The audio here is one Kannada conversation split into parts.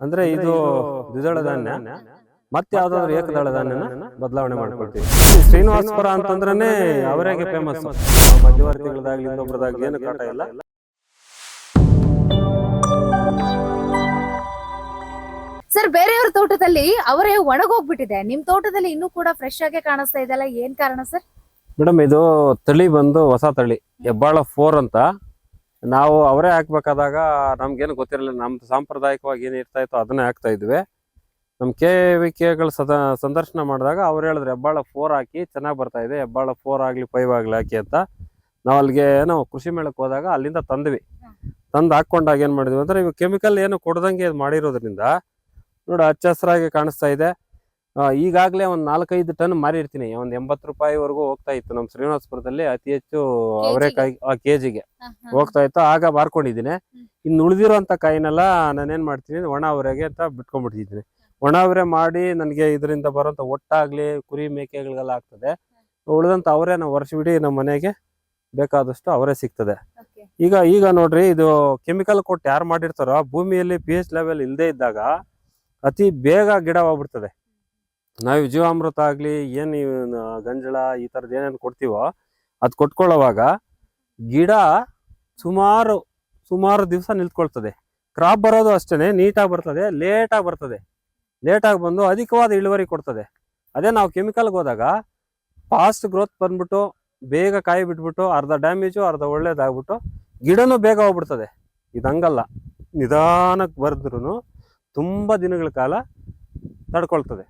ಅಂದ್ರೆ ಇದು ದ್ವಿದಳ ಧಾನ್ಯ. ಮತ್ತೆ ಯಾವ್ದಾದ್ರು ಏಕದಳ ಧಾನ್ಯನ ಬದಲಾವಣೆ ಮಾಡ್ಕೊಳ್ತೀವಿ. ಶ್ರೀನಿವಾಸಪುರ ಅಂತಂದ್ರೆ ಅವರಿಗೆ ಫೇಮಸ್ ಮಧ್ಯವರ್ತಿಗಳದಾಗ್ಲಿ ಇನ್ನೊಬ್ರದಾಗ್ಲಿ ಏನು ಕಾಟ ಇಲ್ಲ. ಸರ್ ಬೇರೆಯವ್ರ ತೋಟದಲ್ಲಿ ಅವರೇ ಒಣಗೋಗ್ಬಿಟ್ಟಿದೆ. ನಿಮ್ ತೋಟದಲ್ಲಿ ಇನ್ನೂ ಕೂಡ ಫ್ರೆಶ್ ಆಗಿ ಕಾಣಿಸ್ತಾ ಇದೆಲ್ಲ ಏನ್ ಕಾರಣ ಸರ್ ಮೇಡಮ್ ಇದು ತಳಿ ಬಂದು ಹೊಸ ತಳಿ. ಹೆಬ್ಬಾಳ ಫೋರ್ ಅಂತ. ನಾವು ಅವರೇ ಹಾಕ್ಬೇಕಾದಾಗ ನಮ್ಗೇನು ಗೊತ್ತಿರಲಿಲ್ಲ ನಮ್ಮ ಸಾಂಪ್ರದಾಯಿಕವಾಗಿ ಏನು ಇರ್ತಾ ಇತ್ತು ಅದನ್ನೇ ಹಾಕ್ತಾ ಇದ್ವಿ. ನಮ್ಮ ಕೆ ವಿ ಕೆಗಳು ಸದ ಸಂದರ್ಶನ ಮಾಡಿದಾಗ ಅವ್ರು ಹೇಳಿದ್ರು, ಹೆಬ್ಬಾಳ ಫೋರ್ ಹಾಕಿ ಚೆನ್ನಾಗಿ ಬರ್ತಾ ಇದೆ, ಹೆಬ್ಬಾಳ ಫೋರ್ ಆಗಲಿ, ಫೈವ್ ಆಗಲಿ ಹಾಕಿ ಅಂತ. ನಾವು ಅಲ್ಲಿಗೆ ಏನೋ ಕೃಷಿ ಮೇಳಕ್ಕೆ ಹೋದಾಗ ಅಲ್ಲಿಂದ ತಂದ್ವಿ. ತಂದು ಹಾಕ್ಕೊಂಡಾಗ ಏನು ಮಾಡಿದ್ವಿ ಅಂದ್ರೆ ಇವು ಕೆಮಿಕಲ್ ಏನು ಕೊಡ್ದಂಗೆ ಇದು ಮಾಡಿರೋದ್ರಿಂದ, ನೋಡಿ ಹಚ್ಚ ಹಸಿರಾಗಿ ಕಾಣಿಸ್ತಾ ಇದೆ. ಈಗಾಗಲೇ ಒಂದು ನಾಲ್ಕೈದು ಟನ್ ಮಾರಿರ್ತೀನಿ. ಒಂದು ಎಂಬತ್ತು ರೂಪಾಯಿವರೆಗೂ ಹೋಗ್ತಾ ಇತ್ತು ನಮ್ಮ ಶ್ರೀನಿವಾಸಪುರದಲ್ಲಿ. ಅತಿ ಹೆಚ್ಚು ಅವರೆಕಾಯಿ ಕೆ ಜಿಗೆ ಹೋಗ್ತಾ ಇತ್ತು. ಆಗ ಮಾರ್ಕೊಂಡಿದ್ದೀನಿ. ಇನ್ನು ಉಳಿದಿರೋಂಥ ಕಾಯಿನೆಲ್ಲ ನಾನೇನ್ ಮಾಡ್ತೀನಿ ಒಣ ಅವರೆಗೆ ಅಂತ ಬಿಟ್ಕೊಂಡ್ಬಿಟ್ಟಿದ್ದೀನಿ. ಒಣ ಅವರೆ ಮಾಡಿ ನನಗೆ ಇದರಿಂದ ಬರೋಂಥ ಒಟ್ಟಾಗ್ಲಿ ಕುರಿ ಮೇಕೆಗಳಿಗೆಲ್ಲ ಆಗ್ತದೆ. ಉಳಿದಂಥ ಅವರೇ ನಾವು ವರ್ಷವಿಡೀ ನಮ್ಮ ಮನೆಗೆ. ಬೇಕಾದಷ್ಟು ಅವರೇ ಸಿಗ್ತದೆ. ಈಗ ಈಗ ನೋಡ್ರಿ ಇದು ಕೆಮಿಕಲ್ ಕೊಟ್ಟು ಯಾರು ಮಾಡಿರ್ತಾರೋ ಭೂಮಿಯಲ್ಲಿ ಪಿ ಎಚ್ ಲೆವೆಲ್ ಇಲ್ಲದೆ ಇದ್ದಾಗ ಅತಿ ಬೇಗ ಗಿಡ ಹೋಗ್ಬಿಡ್ತದೆ ನಾವು ಜೀವಾಮೃತ ಆಗಲಿ, ಏನು ಗಂಜಳ ಈ ಥರದ್ದು ಏನೇನು ಕೊಡ್ತೀವೋ ಅದು ಕೊಟ್ಕೊಳ್ಳೋವಾಗ ಗಿಡ ಸುಮಾರು ಸುಮಾರು ದಿವಸ ನಿಂತ್ಕೊಳ್ತದೆ ಕ್ರಾಪ್ ಬರೋದು ಅಷ್ಟೇ ನೀಟಾಗಿ ಬರ್ತದೆ ಲೇಟಾಗಿ ಬರ್ತದೆ. ಲೇಟಾಗಿ ಬಂದು ಅಧಿಕವಾದ ಇಳುವರಿ ಕೊಡ್ತದೆ. ಅದೇ ನಾವು ಕೆಮಿಕಲ್ಗೆ ಹೋದಾಗ ಫಾಸ್ಟ್ ಗ್ರೋತ್ ಬಂದ್ಬಿಟ್ಟು ಬೇಗ ಕಾಯಿ ಬಿಟ್ಬಿಟ್ಟು ಅರ್ಧ ಡ್ಯಾಮೇಜು ಅರ್ಧ ಒಳ್ಳೇದಾಗ್ಬಿಟ್ಟು ಗಿಡನೂ ಬೇಗ ಹೋಗ್ಬಿಡ್ತದೆ. ಇದು ಹಂಗಲ್ಲ ನಿಧಾನಕ್ಕೆ ಬರೆದ್ರೂ ತುಂಬ ದಿನಗಳ ಕಾಲ ತಡ್ಕೊಳ್ತದೆ.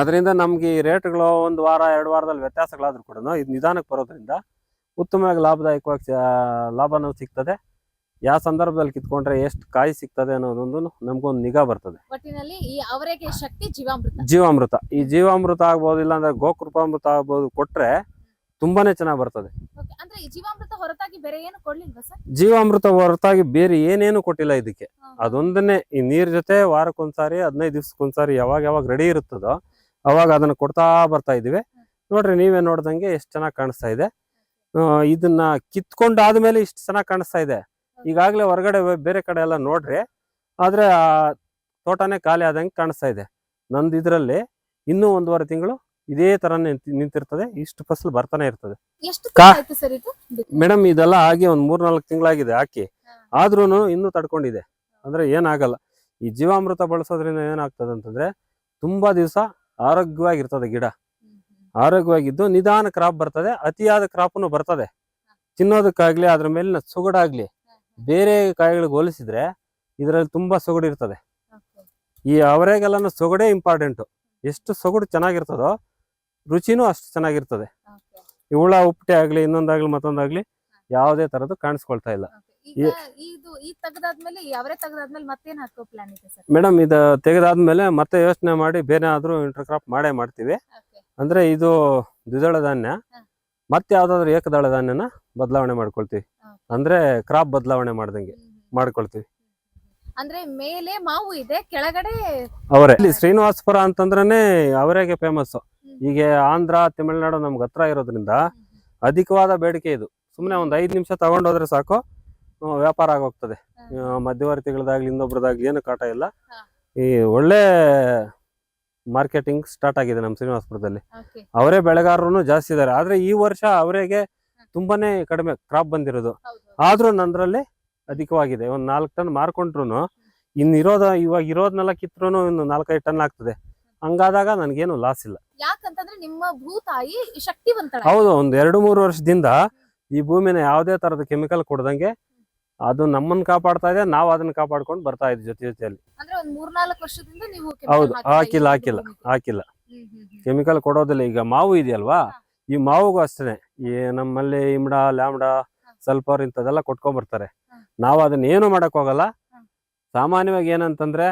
ಅದರಿಂದ ನಮ್ಗೆ ಈ ರೇಟ್ಗಳು ಒಂದು ವಾರ ಎರಡು ವಾರದಲ್ಲಿ ವ್ಯತ್ಯಾಸಗಳಾದ್ರೂ ಕೂಡ ಇದು ನಿಧಾನಕ್ಕೆ ಬರೋದ್ರಿಂದ ಉತ್ತಮವಾಗಿ ಲಾಭದಾಯಕವಾಗಿ ಲಾಭನೂ ಸಿಗ್ತದೆ. ಯಾವ ಸಂದರ್ಭದಲ್ಲಿ ಕಿತ್ಕೊಂಡ್ರೆ ಎಷ್ಟು ಕಾಯಿ ಸಿಗ್ತದೆ ಅನ್ನೋದೊಂದು ನಮ್ಗೊಂದು ನಿಗಾ ಬರ್ತದೆ. ಒಟ್ಟಿನಲ್ಲಿ ಈ ಅವರೆಗೆ ಶಕ್ತಿ ಜೀವಾಮೃತ? ಜೀವಾಮೃತ. ಈ ಜೀವಾಮೃತ ಆಗ್ಬೋದು ಇಲ್ಲಾಂದ್ರೆ ಗೋಕೃಪಾಮೃತ ಆಗ್ಬೋದು ಕೊಟ್ರೆ ತುಂಬಾನೇ ಚೆನ್ನಾಗಿ ಬರ್ತದೆ. ಅಂದ್ರೆ ಜೀವಾಮೃತ ಹೊರತಾಗಿ ಬೇರೆ ಏನು ಕೊಡ್ಲಿಲ್ವಾ ಸರ್? ಜೀವಾಮೃತ ಹೊರತಾಗಿ ಬೇರೆ ಏನೇನು ಕೊಟ್ಟಿಲ್ಲ ಇದಕ್ಕೆ. ಅದೊಂದನ್ನೇ ಈ ನೀರ್ ಜೊತೆ ವಾರಕ್ಕೊಂದ್ಸಾರಿ ಹದಿನೈದು ದಿವ್ಸಕ್ಕೊಂದ್ಸಾರಿ ಯಾವಾಗ ಯಾವಾಗ ರೆಡಿ ಇರುತ್ತದೋ ಅವಾಗ ಅದನ್ನ ಕೊಡ್ತಾ ಬರ್ತಾ ಇದೀವಿ ನೋಡ್ರಿ ನೀವೇ ನೋಡ್ದಂಗೆ ಎಷ್ಟು ಚೆನ್ನಾಗಿ ಕಾಣಿಸ್ತಾ ಇದೆ. ಇದನ್ನ ಕಿತ್ಕೊಂಡಾದ್ಮೇಲೆ ಇಷ್ಟು ಚೆನ್ನಾಗಿ ಕಾಣಿಸ್ತಾ ಇದೆ. ಈಗಾಗಲೇ ಹೊರಗಡೆ ಬೇರೆ ಕಡೆ ಎಲ್ಲ ನೋಡ್ರಿ. ಆದ್ರೆ ಆ ತೋಟನೇ ಖಾಲಿ ಆದಂಗೆ ಕಾಣಿಸ್ತಾ ಇದೆ. ನಂದು ಇದರಲ್ಲಿ ಇನ್ನೂ ಒಂದೂವರೆ ತಿಂಗಳು ಇದೇ ತರ ನಿಂತಿರ್ತದೆ. ಇಷ್ಟು ಫಸಲು ಬರ್ತಾನೆ ಇರ್ತದೆ. ಮೇಡಮ್ ಇದೆಲ್ಲ ಆಗಿ ಒಂದ್ ಮೂರ್ನಾಲ್ಕು ತಿಂಗಳಾಗಿದೆ ಹಾಕಿ. ಆದ್ರೂ ಇನ್ನೂ ತಡ್ಕೊಂಡಿದೆ. ಅಂದ್ರೆ ಏನಾಗಲ್ಲ. ಈ ಜೀವಾಮೃತ ಬಳಸೋದ್ರಿಂದ ಏನಾಗ್ತದೆ ಅಂತಂದ್ರೆ ತುಂಬಾ ದಿವಸ ಆರೋಗ್ಯವಾಗಿರ್ತದೆ ಗಿಡ. ಆರೋಗ್ಯವಾಗಿದ್ದು ನಿಧಾನ ಕ್ರಾಪ್ ಬರ್ತದೆ ಅತಿಯಾದ ಕ್ರಾಪ್ನು ಬರ್ತದೆ. ತಿನ್ನೋದಕ್ಕಾಗ್ಲಿ ಅದ್ರ ಮೇಲಿನ ಸೊಗಡಾಗ್ಲಿ ಬೇರೆ ಕಾಯಿಗಳಿಗೆ ಹೋಲಿಸಿದ್ರೆ ಇದರಲ್ಲಿ ತುಂಬಾ ಸೊಗಡು ಇರ್ತದೆ. ಈ ಅವರೆಗೆಲ್ಲನೂ ಸೊಗಡೇ ಇಂಪಾರ್ಟೆಂಟು ಎಷ್ಟು ಸೊಗಡು ಚೆನ್ನಾಗಿರ್ತದೋ ರುಚಿನೂ ಅಷ್ಟು ಚೆನ್ನಾಗಿರ್ತದೆ. ಹುಳ ಉಪ್ಪಟೆ ಆಗ್ಲಿ ಇನ್ನೊಂದಾಗ್ಲಿ ಮತ್ತೊಂದಾಗ್ಲಿ ಯಾವುದೇ ತರದ್ದು ಕಾಣಿಸ್ಕೊಳ್ತಾ ಇಲ್ಲ. ಈಗ ಇದು ಈ ತೆಗ್ದಾದ್ಮೇಲೆ ಈ ಅವರೇ ತೆಗ್ದಾದ್ಮೇಲೆ ಮತ್ತೇನ್ ಹಾಕೋ ಪ್ಲಾನ್ ಇದೆ ಸರ್? ಮೇಡಮ್ ಇದು ತೆಗೆದಾದ್ಮೇಲೆ ಮತ್ತೆ ಯೋಚನೆ ಮಾಡಿ ಬೇರೆ ಆದ್ರೂ ಇಂಟರ್ಕ್ರಾಪ್ ಮಾಡೇ ಮಾಡ್ತೀವಿ. ಅಂದ್ರೆ ಇದು ದ್ವಿದಳ ಧಾನ್ಯ. ಮತ್ತೆ ಯಾವ್ದಾದ್ರು ಏಕದಳ ಧಾನ್ಯನ ಬದಲಾವಣೆ ಮಾಡ್ಕೊಳ್ತೀವಿ. ಅಂದ್ರೆ ಕ್ರಾಪ್ ಬದಲಾವಣೆ ಮಾಡ್ದಂಗೆ ಮಾಡ್ಕೊಳ್ತೀವಿ. ಅಂದ್ರೆ ಮೇಲೆ ಮಾವು ಇದೆ ಕೆಳಗಡೆ ಅವರೇ. ಇಲ್ಲಿ ಶ್ರೀನಿವಾಸಪುರ ಅಂತಂದ್ರೆ ಅವರೇಗೆ ಫೇಮಸ್ ಈಗ ಆಂಧ್ರ ತಮಿಳ್ನಾಡು ನಮ್ಗೆ ಹತ್ರ ಇರೋದ್ರಿಂದ ಅಧಿಕವಾದ ಬೇಡಿಕೆ ಇದು. ಸುಮ್ಮನೆ ಒಂದು ಐದು ನಿಮಿಷ ತಗೊಂಡೋದ್ರೆ ಸಾಕು. ವ್ಯಾಪಾರ ಆಗೋಗ್ತದೆ. ಮಧ್ಯವರ್ತಿಗಳದಾಗ್ಲಿ ಇನ್ನೊಬ್ರದಾಗ್ಲಿ ಏನು ಕಾಟ ಇಲ್ಲ. ಈ ಒಳ್ಳೆ ಮಾರ್ಕೆಟಿಂಗ್ ಸ್ಟಾರ್ಟ್ ಆಗಿದೆ ನಮ್ಮ ಶ್ರೀನಿವಾಸಪುರದಲ್ಲಿ. ಅವರೇ ಬೆಳೆಗಾರರು ಜಾಸ್ತಿ ಇದ್ದಾರೆ. ಆದ್ರೆ ಈ ವರ್ಷ ಅವರಿಗೆ ತುಂಬಾನೇ ಕಡಿಮೆ ಕ್ರಾಪ್ ಬಂದಿರೋದು. ಆದ್ರೂ ನಂದ್ರಲ್ಲಿ ಅಧಿಕವಾಗಿದೆ. ಒಂದ್ ನಾಲ್ಕು ಟನ್ ಮಾರ್ಕೊಂಡ್ರು ಇನ್ ಇರೋದ ಇವಾಗ ಇರೋದ್ನೆಲ್ಲ ಕಿತ್ರು ಇನ್ನು ನಾಲ್ಕೈದು ಟನ್ ಆಗ್ತದೆ. ಹಂಗಾದಾಗ ನನ್ಗೇನು ಲಾಸ್ ಇಲ್ಲ. ಯಾಕಂತಂದ್ರೆ ನಿಮ್ಮ ಭೂತಾಯಿ ಶಕ್ತಿವಂತಳ ಹೌದು ಒಂದ್ ಎರಡು ಮೂರು ವರ್ಷದಿಂದ ಈ ಭೂಮಿನ ಯಾವುದೇ ತರದ ಕೆಮಿಕಲ್ ಕೊಡ್ದಂಗೆ ಅದು ನಮ್ಮನ್ನ ಕಾಪಾಡ್ತಾ ಇದೆ ನಾವು ಅದನ್ನ ಕಾಪಾಡ್ಕೊಂಡು ಬರ್ತಾ ಇದ್ವಿ ಜೊತೆ ಜೊತೆಯಲ್ಲಿ. ಅಂದ್ರೆ ಒಂದ್ ಮೂರ್ನಾಲ್ಕು ವರ್ಷದಿಂದ ನೀವು ಹೌದು ಹಾಕಿಲ್ಲ ಹಾಕಿಲ್ಲ ಹಾಕಿಲ್ಲ ಈ ಹಾಕಿಲ್ಲ. ಹ್ಮ್, ಹ್ಮ್, ಹ್ಮ್. ಕೆಮಿಕಲ್ ಕೊಡೋದಿಲ್ಲ ಈಗ ಮಾವು ಇದೆಯಲ್ವಾ? ಈ ಮಾವುಗೂ ಅಷ್ಟೇ ಈ ನಮ್ಮಲ್ಲಿ ಇಮ್ಡ ಲ್ಯಾಮ್ಡ ಸಲ್ಫರ್ ಇಂಥದೆಲ್ಲ ಕೊಟ್ಕೊಂಡ್ ಬರ್ತಾರೆ ಹ. ನಾವು ಅದನ್ನ ಏನು ಮಾಡಕ್ ಹೋಗಲ್ಲ ಹ. ಸಾಮಾನ್ಯವಾಗಿ ಏನಂತಂದ್ರೆ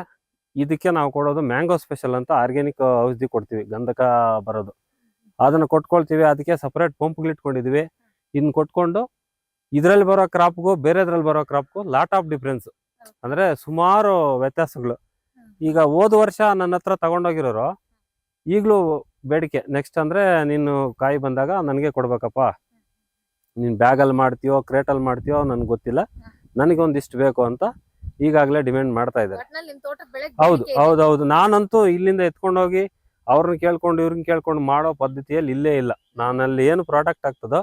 ಇದಕ್ಕೆ ನಾವು ಕೊಡೋದು ಮ್ಯಾಂಗೋ ಸ್ಪೆಷಲ್ ಅಂತ ಆರ್ಗ್ಯಾನಿಕ್ ಔಷಧಿ ಕೊಡ್ತೀವಿ ಗಂಧಕ ಬರೋದು. ಅದನ್ನ ಕೊಟ್ಕೊಳ್ತೀವಿ ಅದಕ್ಕೆ ಸಪರೇಟ್ ಪಂಪ್ಗಳು ಇಟ್ಕೊಂಡಿದೀವಿ ಇದನ್ನ ಕೊಟ್ಕೊಂಡು ಇದ್ರಲ್ಲಿ ಬರೋ ಕ್ರಾಪ್ಗೂ ಬೇರೆದ್ರಲ್ಲಿ ಬರೋ ಕ್ರಾಪ್ಗೂ ಲಾಟ್ ಆಫ್ ಡಿಫ್ರೆನ್ಸ್ ಅಂದ್ರೆ ಸುಮಾರು ವ್ಯತ್ಯಾಸಗಳು. ಈಗ ಹೋದ ವರ್ಷ ನನ್ನ ಹತ್ರ ತಗೊಂಡೋಗಿರೋರು ಈಗಲೂ ಬೇಡಿಕೆ. ನೆಕ್ಸ್ಟ್ ಅಂದ್ರೆ ನೀನು ಕಾಯಿ ಬಂದಾಗ ನನಗೆ ಕೊಡ್ಬೇಕಪ್ಪ. ನೀನು ಬ್ಯಾಗಲ್ಲಿ ಮಾಡ್ತೀಯೋ ಕ್ರೇಟಲ್ಲಿ ಮಾಡ್ತೀಯೋ ನನಗೆ ಗೊತ್ತಿಲ್ಲ. ನನಗೆ ಒಂದಿಷ್ಟು ಬೇಕು ಅಂತ ಈಗಾಗಲೇ ಡಿಮ್ಯಾಂಡ್ ಮಾಡ್ತಾ ಇದ್ದಾರೆ. ಹೌದು ಹೌದು ಹೌದು ನಾನಂತೂ ಇಲ್ಲಿಂದ ಎತ್ಕೊಂಡೋಗಿ ಅವ್ರನ್ನ ಕೇಳ್ಕೊಂಡು ಇವ್ರನ್ನ ಕೇಳ್ಕೊಂಡು ಮಾಡೋ ಪದ್ಧತಿಯಲ್ಲಿ ಇಲ್ಲೇ ಇಲ್ಲ. ನಾನಲ್ಲಿ ಏನು ಪ್ರಾಡಕ್ಟ್ ಆಗ್ತದೋ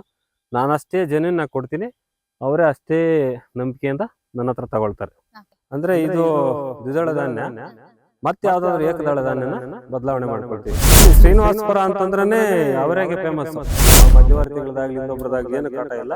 ನಾನು ಅಷ್ಟೇ ಜೆನ್ಯೂನ್ ಆಗಿ ಕೊಡ್ತೀನಿ. ಅವರೇ ಅಷ್ಟೇ ನಂಬಿಕೆಯಿಂದ ನನ್ನ ಹತ್ರ ತಗೊಳ್ತಾರೆ. ಅಂದ್ರೆ ಇದು ದ್ವಿದಳ ಧಾನ್ಯ. ಮತ್ತೆ ಯಾವ್ದಾದ್ರು ಏಕದಳ ಧಾನ್ಯನ ಬದಲಾವಣೆ ಮಾಡ್ಕೊಳ್ತೀವಿ. ಶ್ರೀನಿವಾಸಪುರ ಅಂತಂದ್ರೆ ಅವರಿಗೆ ಫೇಮಸ್ ಮಧ್ಯವರ್ತಿಗಳದಾಗ್ಲಿ ಇನ್ನೊಬ್ರದಾಗ್ಲಿ ಏನು ಕಾಟ ಇಲ್ಲ.